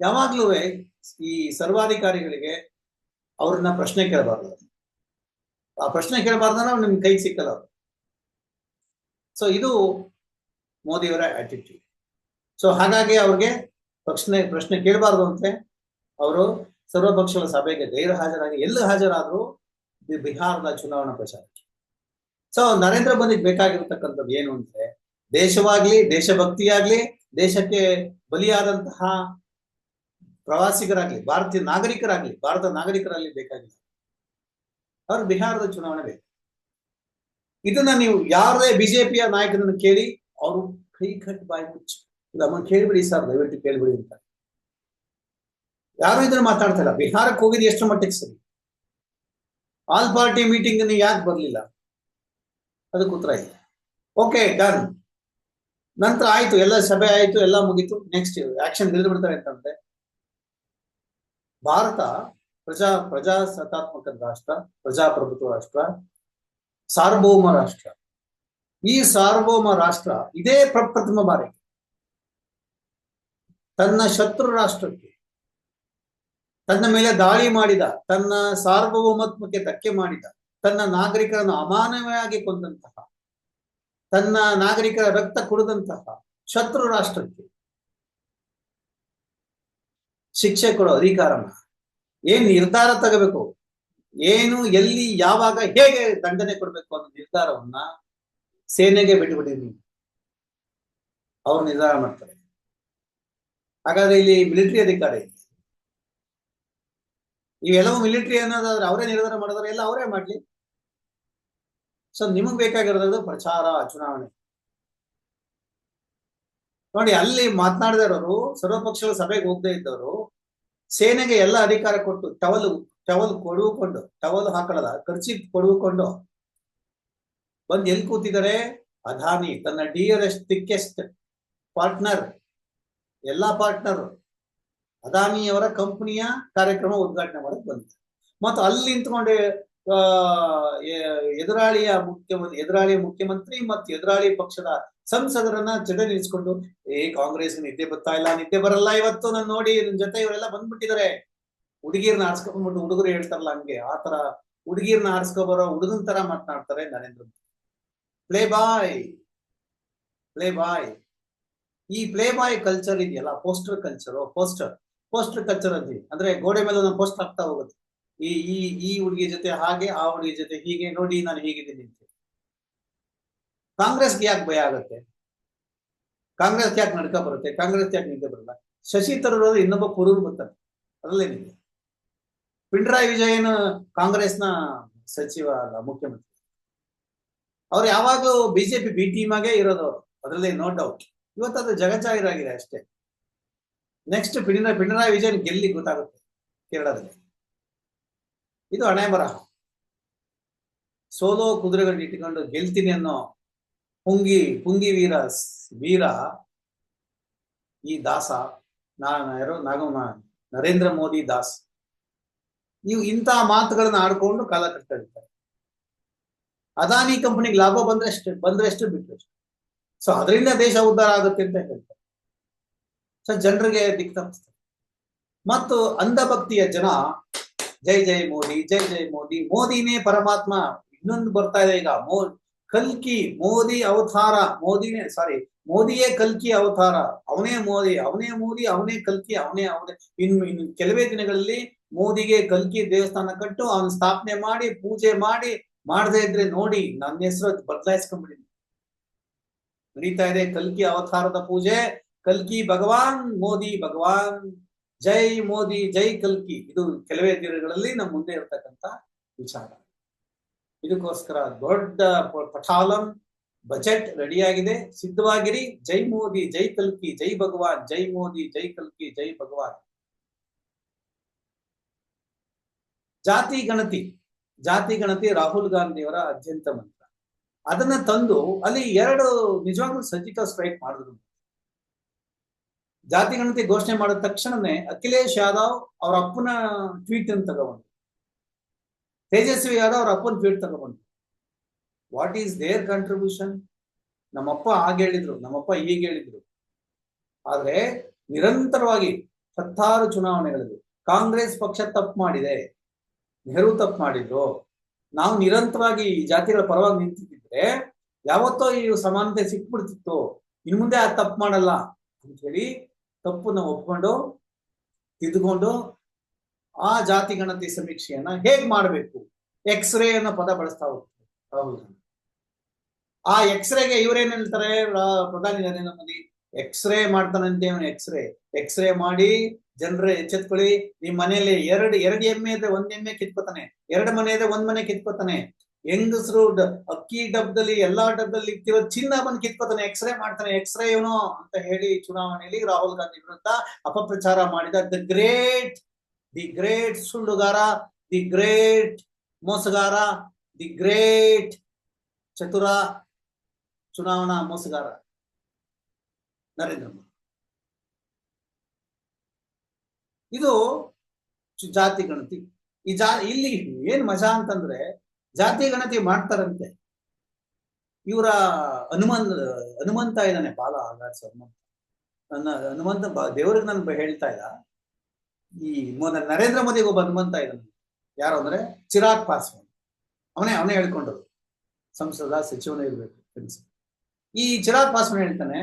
ಯಾವಾಗ್ಲೂ ಈ ಸರ್ವಾಧಿಕಾರಿಗಳಿಗೆ ಅವ್ರನ್ನ ಪ್ರಶ್ನೆ ಕೇಳಬಾರ್ದು. ಆ ಪ್ರಶ್ನೆ ಕೇಳಬಾರ್ದನ್ನ ನಿಮ್ ಕೈ ಸಿಕ್ಕಲ್ಲ ಸೊ ಇದು ಮೋದಿಯವರ ಆಟಿಟ್ಯೂಡ್ ಸೊ ಹಾಗಾಗಿ ಅವ್ರಿಗೆ ಪ್ರಶ್ನೆ ಪ್ರಶ್ನೆ ಕೇಳಬಾರ್ದು ಅಂತೆ ಅವರು ಸರ್ವಪಕ್ಷಗಳ ಸಭೆಗೆ ಗೈರು ಹಾಜರಾಗಿ ಎಲ್ಲಿ ಹಾಜರಾದ್ರು ಬಿಹಾರದ ಚುನಾವಣಾ ಪ್ರಚಾರಕ್ಕೆ ಸೊ ನರೇಂದ್ರ ಮೋದಿಗೆ ಬೇಕಾಗಿರ್ತಕ್ಕಂಥದ್ದು ಏನು ಅಂದ್ರೆ ದೇಶವಾಗ್ಲಿ, ದೇಶಭಕ್ತಿಯಾಗ್ಲಿ, ದೇಶಕ್ಕೆ ಬಲಿಯಾದಂತಹ ಪ್ರವಾಸಿಗರಾಗ್ಲಿ, ಭಾರತೀಯ ನಾಗರಿಕರಾಗ್ಲಿ ಭಾರತದ ನಾಗರಿಕರಾಗ್ಲಿ ಬೇಕಾಗಿಲ್ಲ ಅವ್ರು ಬಿಹಾರದ ಚುನಾವಣೆ ಬೇಕು. ಇದನ್ನ ನೀವು ಯಾರದೇ ಬಿಜೆಪಿಯ ನಾಯಕನನ್ನು ಕೇಳಿ ಅವರು ಕೈ ಕಟ್ ಬಾಯಿ ಮುಚ್ಚು ನಮ್ಮನ್ನು ಕೇಳಿಬಿಡಿ ಸರ್, ದಯವಿಟ್ಟು ಕೇಳಿಬಿಡಿ ಅಂತ. ಯಾರು ಇದನ್ನ ಮಾತಾಡ್ತಾ ಇಲ್ಲ? ಬಿಹಾರಕ್ಕೆ ಹೋಗಿದ್ ಎಷ್ಟು ಮಟ್ಟಕ್ಕೆ ಸರಿ? ಆಲ್ ಪಾರ್ಟಿ ಮೀಟಿಂಗ್ ಯಾಕೆ ಬರಲಿಲ್ಲ? ಅದಕ್ಕೆ ಉತ್ತರ ಇಲ್ಲ. Okay, done. ನಂತರ ಆಯ್ತು, ಎಲ್ಲ ಸಭೆ ಆಯ್ತು, ಎಲ್ಲ ಮುಗೀತು. ನೆಕ್ಸ್ಟ್ ಆಕ್ಷನ್ ಬಿಡ್ತಾರೆ ಅಂತಂದ್ರೆ, ಭಾರತ ಪ್ರಜಾ, ಪ್ರಜಾಸತ್ತಾತ್ಮಕ ರಾಷ್ಟ್ರ, ಪ್ರಜಾಪ್ರಭುತ್ವ ರಾಷ್ಟ್ರ, ಸಾರ್ವಭೌಮ ರಾಷ್ಟ್ರ. ಈ ಸಾರ್ವಭೌಮ ರಾಷ್ಟ್ರ ಇದೇ ಪ್ರಪ್ರಥಮ ಬಾರಿ. ತನ್ನ ಶತ್ರು ರಾಷ್ಟ್ರಕ್ಕೆ, ತನ್ನ ಮೇಲೆ ದಾಳಿ ಮಾಡಿದ, ತನ್ನ ಸಾರ್ವಭೌಮತ್ವಕ್ಕೆ ಧಕ್ಕೆ ಮಾಡಿದ, ತನ್ನ ನಾಗರಿಕರನ್ನು ಅಮಾನವವಾಗಿ ಕೊಂದಂತಹ, ತನ್ನ ನಾಗರಿಕರ ರಕ್ತ ಕುಡಿದಂತಹ ಶತ್ರು ರಾಷ್ಟ್ರಕ್ಕೆ ಶಿಕ್ಷೆ ಕೊಡೋ ಅಧಿಕಾರನ ಏನ್ ನಿರ್ಧಾರ ತಗೋಬೇಕು? ಏನು, ಎಲ್ಲಿ, ಯಾವಾಗ, ಹೇಗೆ ದಂಡನೆ ಕೊಡ್ಬೇಕು ಅನ್ನೋ ನಿರ್ಧಾರವನ್ನ ಸೇನೆಗೆ ಬಿಟ್ಟುಬಿಟ್ಟಿದ್ವಿ ಅವ್ರು ನಿರ್ಧಾರ ಮಾಡ್ತಾರೆ. ಹಾಗಾದ್ರೆ ಇಲ್ಲಿ ಮಿಲಿಟರಿ ಅಧಿಕಾರಿ ಇವೆಲ್ಲವೂ ಮಿಲಿಟರಿ ಅನ್ನೋದಾದ್ರೆ ಅವರೇ ನಿರ್ಧಾರ ಮಾಡಿದ್ರೆ ಎಲ್ಲ ಅವರೇ ಮಾಡ್ಲಿ. ಸೊ ನಿಮಗ್ ಬೇಕಾಗಿರೋದು ಪ್ರಚಾರ, ಚುನಾವಣೆ. ನೋಡಿ, ಅಲ್ಲಿ ಮಾತನಾಡದೇ ಇರೋರು, ಸರ್ವಪಕ್ಷಗಳ ಸಭೆಗೆ ಹೋಗದೆ ಇದ್ದವರು ಸೇನೆಗೆ ಎಲ್ಲ ಅಧಿಕಾರ ಕೊಟ್ಟು ಟವಲ್ ಟವಲ್ ಕೊಡುಕೊಂಡು ಟವಲ್ ಹಾಕೊಳ್ಳಲ್ಲ ಖರ್ಚಿ ಕೊಡುಕೊಂಡು ಬಂದು ಎಲ್ಲಿ ಕೂತಿದ್ದಾರೆ? ಅದಾನಿ, ತನ್ನ ಡಿಯರೆಸ್ಟ್ ಥಿಕ್ಕೆಸ್ಟ್ ಪಾರ್ಟ್ನರ್ ಎಲ್ಲಾ ಪಾರ್ಟ್ನರ್ ಅದಾನಿಯವರ ಕಂಪನಿಯ ಕಾರ್ಯಕ್ರಮ ಉದ್ಘಾಟನೆ ಮಾಡಕ್ ಬಂದಿದೆ ಮತ್ತು ಅಲ್ಲಿ ನಿಂತ್ಕೊಂಡೆ ಎದುರಾಳಿಯ ಮುಖ್ಯಮಂತ್ರಿ ಎದುರಾಳಿಯ ಮುಖ್ಯಮಂತ್ರಿ ಮತ್ತು ಎದುರಾಳಿ ಪಕ್ಷದ ಸಂಸದರನ್ನ ಜಡೆ ನಿಲ್ಸ್ಕೊಂಡು, ಏ, ಕಾಂಗ್ರೆಸ್ ನಿದ್ದೆ ಬರ್ತಾ ಇಲ್ಲ, ನಿದ್ದೆ ಬರಲ್ಲ ಇವತ್ತು ನಾನು ನೋಡಿ ನಿನ್ ಜೊತೆ ಇವರೆಲ್ಲ ಬಂದ್ಬಿಟ್ಟಿದ್ದಾರೆ ಹುಡುಗಿರ್ನ ಆರ್ಸ್ಕೊಂಡ್ಬಿಟ್ಟು ಹುಡುಗರು ಹೇಳ್ತಾರಲ್ಲ ಹಂಗೆ ಆತರ ಹುಡುಗಿರ್ನ ಆರ್ಸ್ಕೊಬರೋ ಹುಡುಗನ್ ತರ ಮಾತನಾಡ್ತಾರೆ Narendra Modi. Play boy play boy ಈ ಪ್ಲೇ ಬಾಯ್ ಕಲ್ಚರ್ ಇದೆಯಲ್ಲ poster culture poster poster culture ಅಲ್ಲಿ. ಅಂದ್ರೆ ಗೋಡೆ ಮೇಲೆ ಒಂದು ಪೋಸ್ಟ್ ಆಗ್ತಾ ಹೋಗುತ್ತೆ. ಈ ಈ ಈ ಹುಡುಗಿ ಜೊತೆ ಹಾಗೆ, ಆ ಹುಡುಗಿ ಜೊತೆ ಹೀಗೆ, ನೋಡಿ ನಾನು ಹೀಗಿದ್ದೀನಿ ಅಂತ ಕಾಂಗ್ರೆಸ್ಗೆ ಯಾಕೆ ಭಯ ಆಗುತ್ತೆ? ಕಾಂಗ್ರೆಸ್ ಯಾಕೆ ನಡ್ಕ ಬರುತ್ತೆ? ಕಾಂಗ್ರೆಸ್ ಯಾಕೆ ನಿಂತ ಬರಲ್ಲ? ಶಶಿ ತರೂರ್ ಇನ್ನೊಬ್ಬ ಪುರೂರ್ ಬರ್ತಾರೆ ಅದ್ರಲ್ಲೇನಿದೆ ಪಿಣರಾಯಿ ವಿಜಯನ್ ಕಾಂಗ್ರೆಸ್ನ ಸಚಿವ ಅಲ್ಲ, ಮುಖ್ಯಮಂತ್ರಿ. ಅವ್ರು ಯಾವಾಗಲೂ ಬಿಜೆಪಿ ಬಿ ಟೀಮ್ ಆಗೇ ಇರೋದು ಅದರಲ್ಲಿ ನೋ ಡೌಟ್ ಇವತ್ತು ಅದು ಜಗಜಾಹಿರಾಗಿದೆ ಅಷ್ಟೇ. ನೆಕ್ಸ್ಟ್ ಪಿಣರಾಯಿ ಪಿಣರಾಯಿ ವಿಜಯನ್ ಗೆಲ್ಲಿ ಗೊತ್ತಾಗುತ್ತೆ ಕೇರಳದಲ್ಲಿ. ಇದು ಹಣೆ ಬರಹ ಸೋಲೋ ಕುದುರೆಗಳನ್ನ ಇಟ್ಕೊಂಡು ಗೆಲ್ತೀನಿ ಅನ್ನೋ ಪುಂಗಿ ಪುಂಗಿ ವೀರ ವೀರ ಈ ದಾಸ ಯಾರೋ? ನಾಗ ನರೇಂದ್ರ ಮೋದಿ ದಾಸ್. ನೀವು ಇಂತಹ ಮಾತುಗಳನ್ನ ಆಡ್ಕೊಂಡು ಕಾಲ ಕಟ್ತಾ ಇರ್ತಾರೆ. ಅದಾನಿ ಕಂಪನಿಗೆ ಲಾಭ ಬಂದ್ರೆ ಅಷ್ಟೇ, ಬಂದ್ರೆ ಅಷ್ಟು ಬಿಟ್ಟು ಸೊ ಅದರಿಂದ ದೇಶ ಉದ್ಧಾರ ಆಗುತ್ತೆ ಅಂತ ಹೇಳ್ತಾರೆ. ಸೊ ಜನರಿಗೆ ದಿಕ್ ತಪ್ಪಿಸ್ತಾರೆ ಮತ್ತು ಅಂಧಭಕ್ತಿಯ ಜನ ಜೈ ಜೈ ಮೋದಿ, ಜೈ ಜೈ ಮೋದಿ. ಮೋದಿನೇ ಪರಮಾತ್ಮ. ಇನ್ನೊಂದು ಬರ್ತಾ ಇದೆ ಈಗ. ಮೋ, ಕಲ್ಕಿ, ಮೋದಿ ಅವತಾರ. ಮೋದಿನೇ ಸಾರಿ ಮೋದಿಯೇ ಕಲ್ಕಿ ಅವತಾರ. ಅವನೇ ಮೋದಿ ಅವನೇ ಮೋದಿ, ಅವನೇ ಕಲ್ಕಿ, ಅವನೇ ಅವನೇ. ಇನ್ನು ಇನ್ನು ಕೆಲವೇ ದಿನಗಳಲ್ಲಿ ಮೋದಿಗೆ ಕಲ್ಕಿ ದೇವಸ್ಥಾನ ಕಟ್ಟು, ಅವನ ಸ್ಥಾಪನೆ ಮಾಡಿ, ಪೂಜೆ ಮಾಡಿ, ಮಾಡದೇ ಇದ್ರೆ ನೋಡಿ, ನನ್ನ ಹೆಸರು ಬದಲಾಯಿಸ್ಕೊಂಡ್ಬಿಡಿ ನಡೀತಾ ಇದೆ ಕಲ್ಕಿ ಅವತಾರದ ಪೂಜೆ. ಕಲ್ಕಿ ಭಗವಾನ್, ಮೋದಿ ಭಗವಾನ್. ಜೈ ಮೋದಿ, ಜೈ ಕಲ್ಕಿ. ಇದು ಕೆಲವೇ ದಿನಗಳಲ್ಲಿ ನಮ್ಮ ಮುಂದೆ ಇರತಕ್ಕಂತ ವಿಚಾರ. ಇದಕ್ಕೋಸ್ಕರ ದೊಡ್ಡ ಪಠಾಲಂ ಬಜೆಟ್ ರೆಡಿಯಾಗಿದೆ. ಸಿದ್ಧವಾಗಿರಿ. ಜೈ ಮೋದಿ, ಜೈ ಕಲ್ಕಿ, ಜೈ ಭಗವಾನ್. ಜೈ ಮೋದಿ, ಜೈ ಕಲ್ಕಿ, ಜೈ ಭಗವಾನ್. ಜಾತಿ ಗಣತಿ. ಜಾತಿ ಗಣತಿ ರಾಹುಲ್ ಗಾಂಧಿಯವರ ಅತ್ಯಂತ ಮಂತ್ರ. ಅದನ್ನ ತಂದು ಅಲ್ಲಿ ಎರಡು ನಿಜವಾಗ್ಲೂ ಸರ್ಜಿಕಲ್ ಸ್ಟ್ರೈಕ್ ಮಾಡಿದ್ರು. ಜಾತಿ ಗಣತಿ ಘೋಷಣೆ ಮಾಡಿದ ತಕ್ಷಣನೇ ಅಖಿಲೇಶ್ ಯಾದವ್ ಅವ್ರ ಅಪ್ಪನ ಟ್ವೀಟ್ ಅನ್ನು ತಗೊಂಡು ತೇಜಸ್ವಿ ಯಾದವ್ ಅವ್ರ ಅಪ್ಪನ ಟ್ವೀಟ್ ತಗೊಂಡು ವಾಟ್ ಈಸ್ ದೇರ್ ಕಾಂಟ್ರಿಬ್ಯೂಷನ್ ನಮ್ಮಪ್ಪ ಹಾಗೆ ಹೇಳಿದ್ರು, ನಮ್ಮಪ್ಪ ಹೀಗೆ ಹೇಳಿದ್ರು. ಆದ್ರೆ ನಿರಂತರವಾಗಿ ಹತ್ತಾರು ಚುನಾವಣೆಗಳಲ್ಲಿ ಕಾಂಗ್ರೆಸ್ ಪಕ್ಷ ತಪ್ಪು ಮಾಡಿದೆ, ನೆಹರು ತಪ್ಪು ಮಾಡಿದ್ರು. ನಾವು ನಿರಂತರವಾಗಿ ಈ ಜಾತಿಗಳ ಪರವಾಗಿ ನಿಂತಿದ್ರೆ ಯಾವತ್ತೋ ಈ ಸಮಾನತೆ ಸಿಕ್ಬಿಡ್ತಿತ್ತು. ಇನ್ ಮುಂದೆ ಆ ತಪ್ಪು ಮಾಡಲ್ಲ ಅಂತ ಹೇಳಿ ತಪ್ಪನ್ನ ಒಪ್ಕೊಂಡು ತಿದ್ದುಕೊಂಡು ಆ ಜಾತಿ ಗಣತಿ ಸಮೀಕ್ಷೆಯನ್ನ ಹೇಗ್ ಮಾಡಬೇಕು? ಎಕ್ಸ್ರೇ ಅನ್ನೋ ಪದ ಬಳಸ್ತಾ ಹೋಗ್ತಾರೆ. ರಾಹುಲ್ ಗಾಂಧಿ ಆ ಎಕ್ಸ್ರೇಗೆ ಇವ್ರೇನ್ ಹೇಳ್ತಾರೆ? ರಾ- ಪ್ರಧಾನಿ ನರೇಂದ್ರ ಮೋದಿ. ಎಕ್ಸ್ರೇ ಮಾಡ್ತಾನಂತೆ ಅವನು ಎಕ್ಸ್ರೇ ಎಕ್ಸ್ರೇ ಮಾಡಿ ಜನರ ಎಚ್ಚೆತ್ಕೊಳ್ಳಿ. ನಿಮ್ ಮನೆಯಲ್ಲಿ ಎರಡು ಎರಡು ಎಮ್ಮೆ ಇದ್ರೆ ಒಂದ್ ಎಮ್ಮೆ ಕಿತ್ಕೋತಾನೆ. ಎರಡು ಮನೆ ಇದ್ರೆ ಒಂದ್ ಮನೆ ಕಿತ್ಕೋತಾನೆ. ಹೆಂಗಸರು ಅಕ್ಕಿ ಡಬ್ಬದಲ್ಲಿ ಎಲ್ಲಾ ಡಬ್ದಲ್ಲಿ ಇಕ್ತಿರೋ ಚಿನ್ನ ಬಂದು ಕಿತ್ಕೋತಾನೆ ಎಕ್ಸ್ರೇ ಮಾಡ್ತಾನೆ ಎಕ್ಸ್ರೇ ಏನೋ ಅಂತ ಹೇಳಿ ಚುನಾವಣೆಯಲ್ಲಿ ರಾಹುಲ್ ಗಾಂಧಿ ವಿರುದ್ಧ ಅಪಪ್ರಚಾರ ಮಾಡಿದ ದ ಗ್ರೇಟ್, ದಿ ಗ್ರೇಟ್ ಸುಳ್ಳುಗಾರ, ದಿ ಗ್ರೇಟ್ ಮೋಸಗಾರ, ದಿ ಗ್ರೇಟ್ ಚತುರ ಚುನಾವಣಾ ಮೋಸಗಾರ ನರೇಂದ್ರ ಮೋದಿ. ಇದು ಜಾತಿ ಗಣತಿ. ಈ ಜಾ ಇಲ್ಲಿ ಏನ್ ಮಜಾ ಅಂತಂದ್ರೆ ಜಾತಿ ಗಣತಿ ಮಾಡ್ತಾರಂತೆ. ಇವರ ಹನುಮನ್ ಹನುಮಂತ ಇದ್ದಾನೆ, ಬಾಲ ಆಗಾಡ್ಸ ಹನುಮಂತ ನನ್ನ ಹನುಮಂತ ದೇವ್ರಿಗೆ ನಾನು ಹೇಳ್ತಾ ಇಲ್ಲ. ಈ ನರೇಂದ್ರ ಮೋದಿಗೆ ಒಬ್ಬ ಹನುಮಂತ ಇದ್ದಾನೆ. ಯಾರು ಅಂದ್ರೆ ಚಿರಾಗ್ ಪಾಸ್ವಾನ್. ಅವನೇ ಅವನೇ ಹೇಳ್ಕೊಂಡ್ರು ಸಂಸದ, ಸಚಿವನೇ ಇರ್ಬೇಕು ಕೆಲಸ ಈ ಚಿರಾಗ್ ಪಾಸ್ವಾನ್ ಹೇಳ್ತಾನೆ,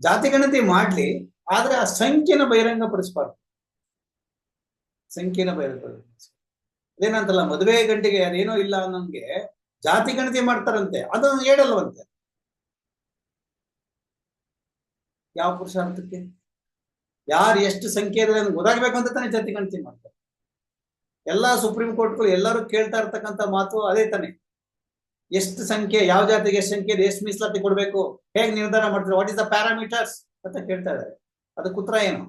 ಜಾತಿ ಗಣತಿ ಮಾಡ್ಲಿ, ಆದ್ರೆ ಆ ಸಂಖ್ಯೆನ ಬಹಿರಂಗ ಪಡಿಸಬಾರ್ದು ಸಂಖ್ಯೆನ ಬಹಿರಂಗ. ಅದೇನಂತಲ್ಲ, ಮದುವೆ ಗಂಟೆಗೆ ಅದೇನೋ ಇಲ್ಲ ಅನ್ನೋನ್ಗೆ ಜಾತಿ ಗಣತಿ ಮಾಡ್ತಾರಂತೆ ಅದನ್ನು ಹೇಳಲ್ವಂತೆ. ಯಾವ ಪುರುಷಾರ್ಥಕ್ಕೆ? ಯಾರು ಎಷ್ಟು ಸಂಖ್ಯೆ ಇದೆ ಅಂತ ಗೊತ್ತಾಗಬೇಕು ಅಂತ ತಾನೇ ಜಾತಿ ಗಣತಿ ಮಾಡ್ತಾರೆ. ಎಲ್ಲಾ ಸುಪ್ರೀಂ ಕೋರ್ಟ್ಗಳು ಎಲ್ಲರೂ ಕೇಳ್ತಾ ಇರ್ತಕ್ಕಂಥ ಮಾತು ಅದೇ ತಾನೆ. ಎಷ್ಟು ಸಂಖ್ಯೆ, ಯಾವ ಜಾತಿಗೆ ಎಷ್ಟು ಸಂಖ್ಯೆ ಎಷ್ಟು ಮೀಸಲಾತಿ ಕೊಡಬೇಕು, ಹೇಗೆ ನಿರ್ಧಾರ ಮಾಡ್ತಾರೆ ವಾಟ್ ಇಸ್ ದ ಪ್ಯಾರಾಮೀಟರ್ಸ್ ಅಂತ ಕೇಳ್ತಾ ಇದ್ದಾರೆ. ಅದಕ್ಕೆ ಉತ್ತರ ಏನು?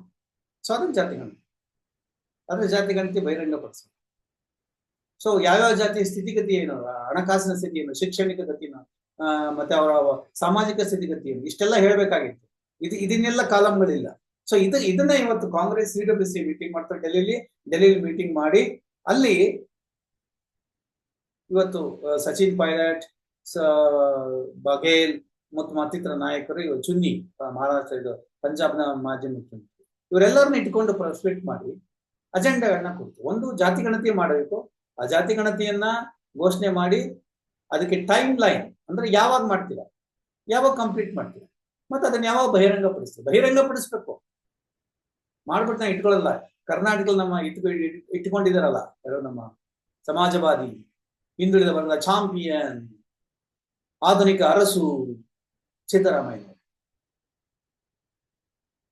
ಸೊ ಅದನ್ನ ಜಾತಿ ಗಣತಿ. ಅದ್ರ ಜಾತಿ ಗಣತಿ ಬಹಿರಂಗಪಡಿಸ ಸೊ ಯಾವ್ಯಾವ ಜಾತಿಯ ಸ್ಥಿತಿಗತಿ ಏನು? ಹಣಕಾಸಿನ ಸ್ಥಿತಿ ಏನು? ಶೈಕ್ಷಣಿಕ ಗತಿನ ಮತ್ತೆ ಅವರ ಸಾಮಾಜಿಕ ಸ್ಥಿತಿಗತಿ ಏನು? ಇಷ್ಟೆಲ್ಲ ಹೇಳ್ಬೇಕಾಗಿತ್ತು. ಇದು, ಇದನ್ನೆಲ್ಲ ಕಾಲಂಗಳಿಲ್ಲ ಸೊ ಇದು, ಇದನ್ನ ಇವತ್ತು Congress C W C meeting ಮಾಡ್ತಾರೆ ಡೆಲ್ಲಿ ಡೆಲ್ಲಿಲಿ ಮೀಟಿಂಗ್ ಮಾಡಿ, ಅಲ್ಲಿ ಇವತ್ತು ಸಚಿನ್ ಪೈಲಟ್ ಬಘೇಲ್ ಮತ್ತು ಮತ್ತಿತರ ನಾಯಕರು ಇವ ಚುನ್ನಿ ಮಹಾರಾಷ್ಟ್ರ ಇದು, ಪಂಜಾಬ್ನ ಮಾಜಿ ಮುಖ್ಯಮಂತ್ರಿ. ಇವರೆಲ್ಲರನ್ನ ಇಟ್ಕೊಂಡು ಪ್ರೆಸ್ಪೆಕ್ಟ್ ಮಾಡಿ, ಅಜೆಂಡಾಗಳನ್ನ ಕೊಡ್ತು. ಒಂದು ಜಾತಿ ಗಣತಿ ಮಾಡಬೇಕು ಆ ಜಾತಿ ಗಣತಿಯನ್ನ ಘೋಷಣೆ ಮಾಡಿ ಅದಕ್ಕೆ ಟೈಮ್ ಲೈನ್ ಅಂದ್ರೆ ಯಾವಾಗ ಮಾಡ್ತೀರಾ? ಯಾವಾಗ ಕಂಪ್ಲೀಟ್ ಮಾಡ್ತೀರಾ? ಮತ್ತೆ ಅದನ್ನ ಯಾವಾಗ ಬಹಿರಂಗ ಪಡಿಸ್ತೀವಿ ಬಹಿರಂಗ ಪಡಿಸ್ಬೇಕು ಮಾಡ್ಬಿಟ್ಟು ನಾವು ಇಟ್ಕೊಳ್ಳಲ್ಲ. ಕರ್ನಾಟಕದಲ್ಲಿ ನಮ್ಮ ಇಟ್ಕೊ, ಇಟ್ಕೊಂಡಿದಾರಲ್ಲ, ಯಾರೋ ನಮ್ಮ ಸಮಾಜವಾದಿ ಹಿಂದುಳಿದ ಚಾಂಪಿಯನ್ ಆಧುನಿಕ ಅರಸು ಸಿದ್ದರಾಮಯ್ಯ.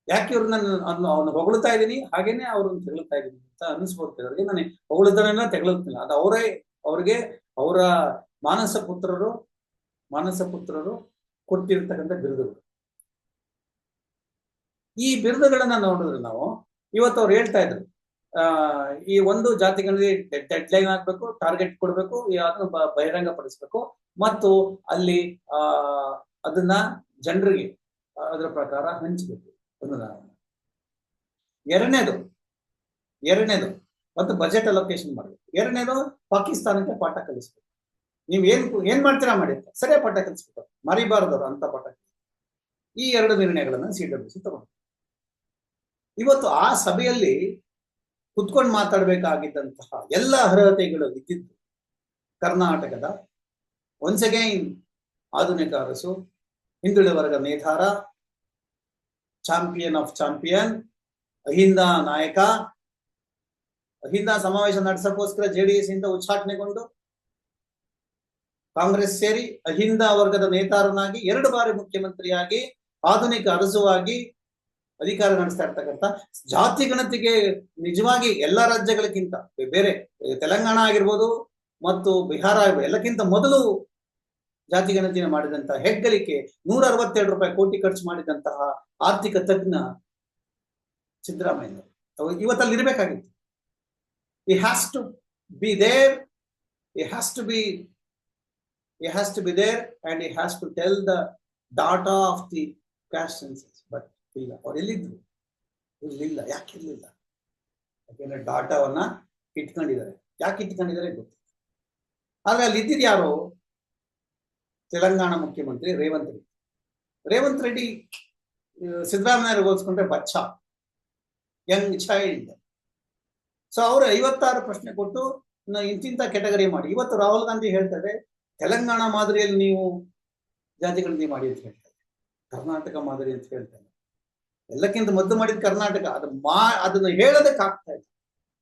ಯಾಕೆ ಇವ್ರು ನಾನು ಅವ್ನ ಹೊಗಳ್ತಾ ಇದ್ದೀನಿ ಹಾಗೇನೆ ಅವ್ರನ್ನ ತೆಗಳ್ತಾ ಇದ್ದೀನಿ ಅಂತ ಅನಿಸ್ಬೋದು ಅವ್ರಿಗೆ ನಾನು ಹೊಗಳ್ತಾನೆಲ್ಲ ತೆಗಳುತ್ತಿಲ್ಲ ಅದು ಅವರೇ ಅವ್ರಿಗೆ ಅವರ ಮಾನಸ ಪುತ್ರರು ಮಾನಸ ಪುತ್ರರು ಕೊಟ್ಟಿರ್ತಕ್ಕಂಥ ಬಿರುದುಗಳು. ಈ ಬಿರುದುಗಳನ್ನ ನೋಡಿದ್ರೆ ನಾವು ಇವತ್ತು ಅವ್ರು ಹೇಳ್ತಾ ಇದ್ರು. ಆ, ಈ ಒಂದು ಜಾತಿಗಳಲ್ಲಿ ಡೆಡ್ ಲೈನ್ ಹಾಕ್ಬೇಕು ಟಾರ್ಗೆಟ್ ಕೊಡ್ಬೇಕು ಅದನ್ನ ಬಹಿರಂಗ ಪಡಿಸ್ಬೇಕು ಮತ್ತು ಅಲ್ಲಿ, ಆ, ಅದನ್ನ ಜನರಿಗೆ ಅದರ ಪ್ರಕಾರ ಹಂಚಬೇಕು. ಎರಡನೇದು ಎರಡನೇದು, ಮತ್ತು ಬಜೆಟ್ ಅಲೋಕೇಶನ್ ಮಾಡಬೇಕು. ಎರಡನೇದು, ಪಾಕಿಸ್ತಾನಕ್ಕೆ ಪಾಠ ಕಲಿಸ್ಬೇಕು. ನೀವು ಏನ್ ಏನ್ ಮಾಡ್ತೀರಾ ಮಾಡಿ ಸರಿಯಾ ಪಾಠ ಕಲಿಸ್ಬೇಕು. ಮರಿಬಾರದು ಅಂತ ಪಾಠ ಈ ಎರಡು ನಿರ್ಣಯಗಳನ್ನ ಸಿ ಡಬ್ಲ್ಯೂ ಸಿ ತಗೊಂಡು ಇವತ್ತು ಆ ಸಭೆಯಲ್ಲಿ ಕುತ್ಕೊಂಡು ಮಾತಾಡಬೇಕಾಗಿದ್ದಂತಹ ಎಲ್ಲ ಅರ್ಹತೆಗಳು ಇದ್ದಿದ್ದು ಕರ್ನಾಟಕದ ಒನ್ಸ್ ಅಗೈನ್ ಆಧುನಿಕ ಅರಸು, ಹಿಂದುಳಿದ ವರ್ಗ ನೇತಾರ ಚಾಂಪಿಯನ್ ಆಫ್ ಚಾಂಪಿಯನ್ ಅಹಿಂದ ನಾಯಕ ಅಹಿಂದ ಸಮಾವೇಶ ನಡೆಸಕ್ಕೋಸ್ಕರ ಜೆಡಿಎಸ್ ಇಂದ ಉಚ್ಚಾಟನೆಗೊಂಡು ಕಾಂಗ್ರೆಸ್ ಸೇರಿ ಅಹಿಂದ ವರ್ಗದ ನೇತಾರನಾಗಿ ಎರಡು ಬಾರಿ ಮುಖ್ಯಮಂತ್ರಿಯಾಗಿ, ಆಧುನಿಕ ಅರಸುವಾಗಿ ಅಧಿಕಾರ ನಡೆಸ್ತಾ ಇರ್ತಕ್ಕಂಥ ಜಾತಿ ಗಣತಿಗೆ ನಿಜವಾಗಿ ಎಲ್ಲ ರಾಜ್ಯಗಳಕ್ಕಿಂತ ಬೇರೆ ತೆಲಂಗಾಣ ಆಗಿರ್ಬೋದು ಮತ್ತು ಬಿಹಾರ ಎಲ್ಲಕ್ಕಿಂತ ಮೊದಲು ಜಾತಿ ಗಣತಿನ ಮಾಡಿದಂತಹ ಹೆಗ್ಗಳಿಕೆ ನೂರ ಅರವತ್ತೆರಡು ರೂಪಾಯಿ ಕೋಟಿ ಖರ್ಚು ಮಾಡಿದಂತಹ ಆರ್ಥಿಕ ತಜ್ಞ ಸಿದ್ದರಾಮಯ್ಯ ಇವತ್ತಲ್ಲಿ ಇರಬೇಕಾಗಿತ್ತು. He has to be there he has to be he has to be there and he has to tell the data of the caste census but ಇಲ್ಲ, ಅವ್ರು ಎಲ್ಲಿದ್ರು? ಇರ್ಲಿಲ್ಲ, ಯಾಕೆ ಇರ್ಲಿಲ್ಲ? ಯಾಕೆಂದ್ರೆ ಡಾಟಾವನ್ನ ಇಟ್ಕೊಂಡಿದ್ದಾರೆ. ಯಾಕೆ ಇಟ್ಕೊಂಡಿದ್ದಾರೆ ಗೊತ್ತಿಲ್ಲ. ಆದ್ರೆ ಅಲ್ಲಿ ಇದ್ದಿದ್ದು ಯಾರು? ತೆಲಂಗಾಣ ಮುಖ್ಯಮಂತ್ರಿ ರೇವಂತ್ ರೆಡ್ಡಿ. ರೇವಂತ್ ರೆಡ್ಡಿ ಸಿದ್ದರಾಮಯ್ಯ ಹೋಲಿಸ್ಕೊಂಡ್ರೆ ಬಚ್ಚ. Young child. ಸೊ ಅವರು ಐವತ್ತಾರು ಪ್ರಶ್ನೆ ಕೊಟ್ಟು ಇಂತಿಂತ ಕೆಟಗರಿ ಮಾಡಿ. ಇವತ್ತು ರಾಹುಲ್ ಗಾಂಧಿ ಹೇಳ್ತಾರೆ, ತೆಲಂಗಾಣ ಮಾದರಿಯಲ್ಲಿ ನೀವು ಜಾತಿ ಗಣತಿ ಮಾಡಿ ಅಂತ ಹೇಳ್ತಾರೆ. ಕರ್ನಾಟಕ ಮಾದರಿ ಅಂತ ಹೇಳ್ತಾರೆ. ಎಲ್ಲಕ್ಕಿಂತ ಮದ್ದು ಮಾಡಿದ ಕರ್ನಾಟಕ. ಅದು ಮಾ, ಅದನ್ನು ಹೇಳೋದಕ್ಕೆ ಆಗ್ತಾ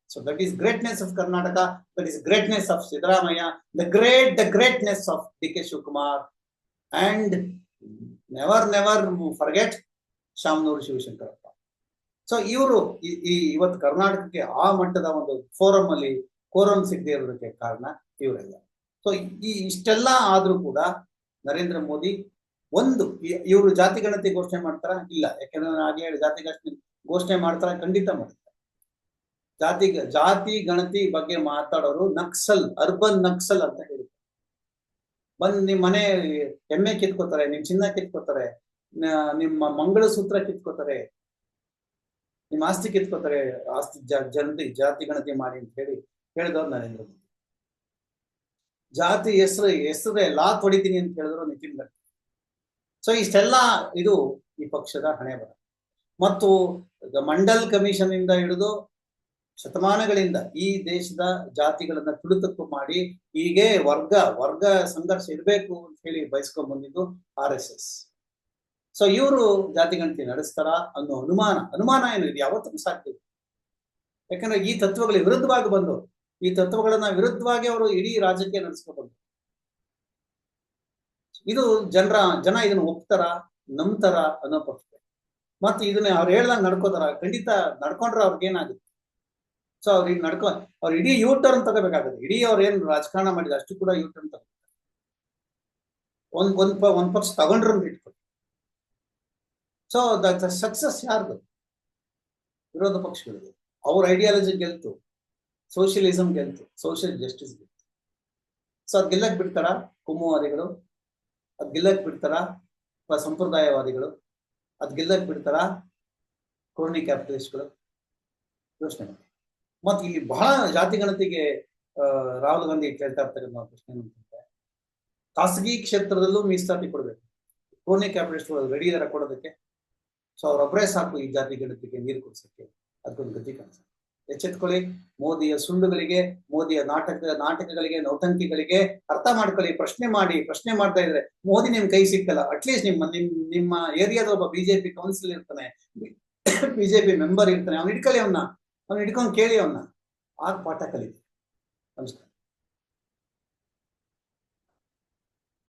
so that is greatness of Karnataka that is greatness of Siddaramaiah the great the greatness of D K Shivakumar and never never forget Shamanuru Shivashankarappa so ಇವರು ಈ ಇವತ್ತು ಕರ್ನಾಟಕಕ್ಕೆ ಆ ಮಟ್ಟದ ಒಂದು ಫೋರಂ ಅಲ್ಲಿ ಕೋರಂ ಸಿಗದೆ ಇರೋದಕ್ಕೆ ಕಾರಣ ಇವರೆಲ್ಲ. ಸೊ ಈ ಇಷ್ಟೆಲ್ಲ ಆದ್ರೂ ಕೂಡ ನರೇಂದ್ರ ಮೋದಿ ಒಂದು ಇವರು ಜಾತಿ ಗಣತಿ ಘೋಷಣೆ ಮಾಡ್ತಾರ? ಇಲ್ಲ. ಯಾಕಂದ್ರೆ ಆಗ್ಲೇ ಹೇಳಿ ಜಾತಿ ಗಣತಿ ಘೋಷಣೆ ಮಾಡ್ತಾರ ಖಂಡಿತ ಮಾಡ್ತಾರೆ ಜಾತಿ ಜಾತಿ ಗಣತಿ ಬಗ್ಗೆ ಮಾತಾಡೋರು ನಕ್ಸಲ್, ಅರ್ಬನ್ ನಕ್ಸಲ್ ಅಂತ ಹೇಳ್ತಾರೆ ಬಂದ್ ನಿಮ್ ಮನೆ ಎಮ್ಮೆ ಕಿತ್ಕೋತಾರೆ, ನಿಮ್ ಚಿನ್ನ ಕಿತ್ಕೋತಾರೆ ನಿಮ್ಮ ಮಂಗಳಸೂತ್ರ ಕಿತ್ಕೋತಾರೆ, ನಿಮ್ಮ ಆಸ್ತಿ ಕಿತ್ಕೋತಾರೆ, ಆಸ್ತಿ ಜನತೆ ಜಾತಿ ಗಣತಿ ಮಾಡಿ ಅಂತ ಹೇಳಿ ಹೇಳಿದವ್ರು ನರೇಂದ್ರ ಮೋದಿ. ಜಾತಿ ಹೆಸರು, ಹೆಸರೇ ಲಾ ತೊಡಿತೀನಿ ಅಂತ ಹೇಳಿದ್ರು ನಿತಿನ್ ಗಡ್ಕರಿ ಸೊ ಇಷ್ಟೆಲ್ಲ ಇದು ಈ ಪಕ್ಷದ ಹಣೆ ಬರ ಮತ್ತು ಮಂಡಲ್ ಕಮಿಷನ್ ಇಂದ ಹಿಡಿದು ಶತಮಾನಗಳಿಂದ ಈ ದೇಶದ ಜಾತಿಗಳನ್ನ ತುಳಿತಕ್ಕು ಮಾಡಿ ಹೀಗೆ ವರ್ಗ ವರ್ಗ ಸಂಘರ್ಷ ಇರಬೇಕು ಅಂತ ಹೇಳಿ ಬಯಸ್ಕೊಂಡ್ ಬಂದಿದ್ದು ಆರ್ ಎಸ್ ಎಸ್. ಸೊ ಇವರು ಜಾತಿ ಗಣತಿ ನಡೆಸ್ತಾರ ಅನ್ನೋ ಅನುಮಾನ. ಅನುಮಾನ ಏನು? ಇದು ಯಾವತ್ತೂ ಸಾಧ್ಯ ಯಾಕಂದ್ರೆ ಈ ತತ್ವಗಳ ವಿರುದ್ಧವಾಗಿ ಬಂದು ಈ ತತ್ವಗಳನ್ನ ವಿರುದ್ಧವಾಗಿ ಅವರು ಇಡೀ ರಾಜಕೀಯ ನಡೆಸ್ಕೊಂಡು ಇದು ಜನರ, ಜನ ಇದನ್ನ ಒಪ್ತಾರ, ನಂಬ್ತಾರ ಅನ್ನೋ ಪಕ್ಷ ಮತ್ತೆ ಇದನ್ನ ಅವ್ರು ಹೇಳ್ದಂಗೆ ನಡ್ಕೋತಾರ? ಖಂಡಿತ ನಡ್ಕೊಂಡ್ರೆ ಅವ್ರಿಗೆ ಏನಾಗುತ್ತೆ? ಸೊ ಅವ್ರಿಗೆ ನಡ್ಕೊ, ಅವ್ರು ಇಡೀ ಯೂ ಟರ್ನ್ ತಗೋಬೇಕಾಗುತ್ತೆ. ಇಡೀ ಅವ್ರು ಏನು ರಾಜಕಾರಣ ಮಾಡಿದ ಅಷ್ಟು ಕೂಡ ಯೂ ಟರ್ನ್ ತಗೋ ಒಂದ್ ಒಂದ್ ಪ- ಒಂದ್ ಪಕ್ಷ ತಗೊಂಡ್ರ ಇಟ್ಕೊಳ್ಳಿ ಸೊ ಸಕ್ಸಸ್ ಯಾರ್ದು? ವಿರೋಧ ಪಕ್ಷಗಳಿಗೆ. ಅವ್ರ ಐಡಿಯಾಲಜಿ ಗೆಲ್ತು. ಸೋಷಿಯಲಿಸಂ ಗೆಲ್ತು. ಸೋಷಿಯಲ್ ಜಸ್ಟಿಸ್ ಗೆಲ್ತು. ಸೊ ಅದ್ ಗೆಲ್ಲಕ್ ಬಿಡ್ತಾರ? ಕುಮುವಾದಿಗಳು ಅದ್ ಗೆಲ್ಲಕ್ ಬಿಡ್ತಾರ? ಸಂಪ್ರದಾಯವಾದಿಗಳು. ಅದ್ ಗೆಲ್ಲಕ್ ಬಿಡ್ತಾರ? ಕ್ರೋನಿ ಕ್ಯಾಪಿಟಲಿಸ್ಟ್ಗಳು ಯೋಚನೆ ಮಾಡಿ. ಮತ್ತೆ ಇಲ್ಲಿ ಬಹಳ ಜಾತಿ ಗಣತಿಗೆ ರಾಹುಲ್ ಗಾಂಧಿ ಕೇಳ್ತಾ ಇರ್ತಾರೆ ಪ್ರಶ್ನೆ ಏನಂತಂದ್ರೆ ಖಾಸಗಿ ಕ್ಷೇತ್ರದಲ್ಲೂ ಮೀಸಲಾತಿ ಕೊಡ್ಬೇಕು. ಕೋನೆ ಕ್ಯಾಪಿಟಲಿಸ್ಟ್ ರೆಡಿ ಇದಾರೆ ಕೊಡೋದಕ್ಕೆ. ಸೊ ಅವ್ರೊಬ್ಬರೇ ಸಾಕು ಈ ಜಾತಿ ಗಣತಿಗೆ ನೀರು ಕುಡಿಸಕ್ಕೆ. ಅದಕ್ಕೊಂದು ಗತಿ ಕಾಣಿಸ ಎಚ್ಚೆತ್ಕೊಳ್ಳಿ. ಮೋದಿಯ ಸುಳ್ಳುಗಳಿಗೆ, ಮೋದಿಯ ನಾಟಕ, ನಾಟಕಗಳಿಗೆ ನೌಟಂಕಿಗಳಿಗೆ ಅರ್ಥ ಮಾಡ್ಕೊಳ್ಳಿ. ಪ್ರಶ್ನೆ ಮಾಡಿ, ಪ್ರಶ್ನೆ ಮಾಡ್ತಾ ಇದ್ರೆ ಮೋದಿ ನಿಮ್ ಕೈ ಸಿಕ್ಕಲ್ಲ ಅಟ್ಲೀಸ್ಟ್ ನಿಮ್ಮ, ನಿಮ್, ನಿಮ್ಮ ಏರಿಯಾದ ಒಬ್ಬ ಬಿಜೆಪಿ ಕೌನ್ಸಿಲ್ ಇರ್ತಾನೆ. ಬಿಜೆಪಿ ಮೆಂಬರ್ ಇರ್ತಾನೆ. ಅವ್ನು ಇಟ್ಕೊಳ್ಳಿ ಅವನ್ನ ಅವ್ನು ಹಿಡ್ಕೊಂಡು ಕೇಳಿ ಅವನ್ನ ಆಗ ಪಾಠ ಕಲಿತು. ನಮಸ್ಕಾರ.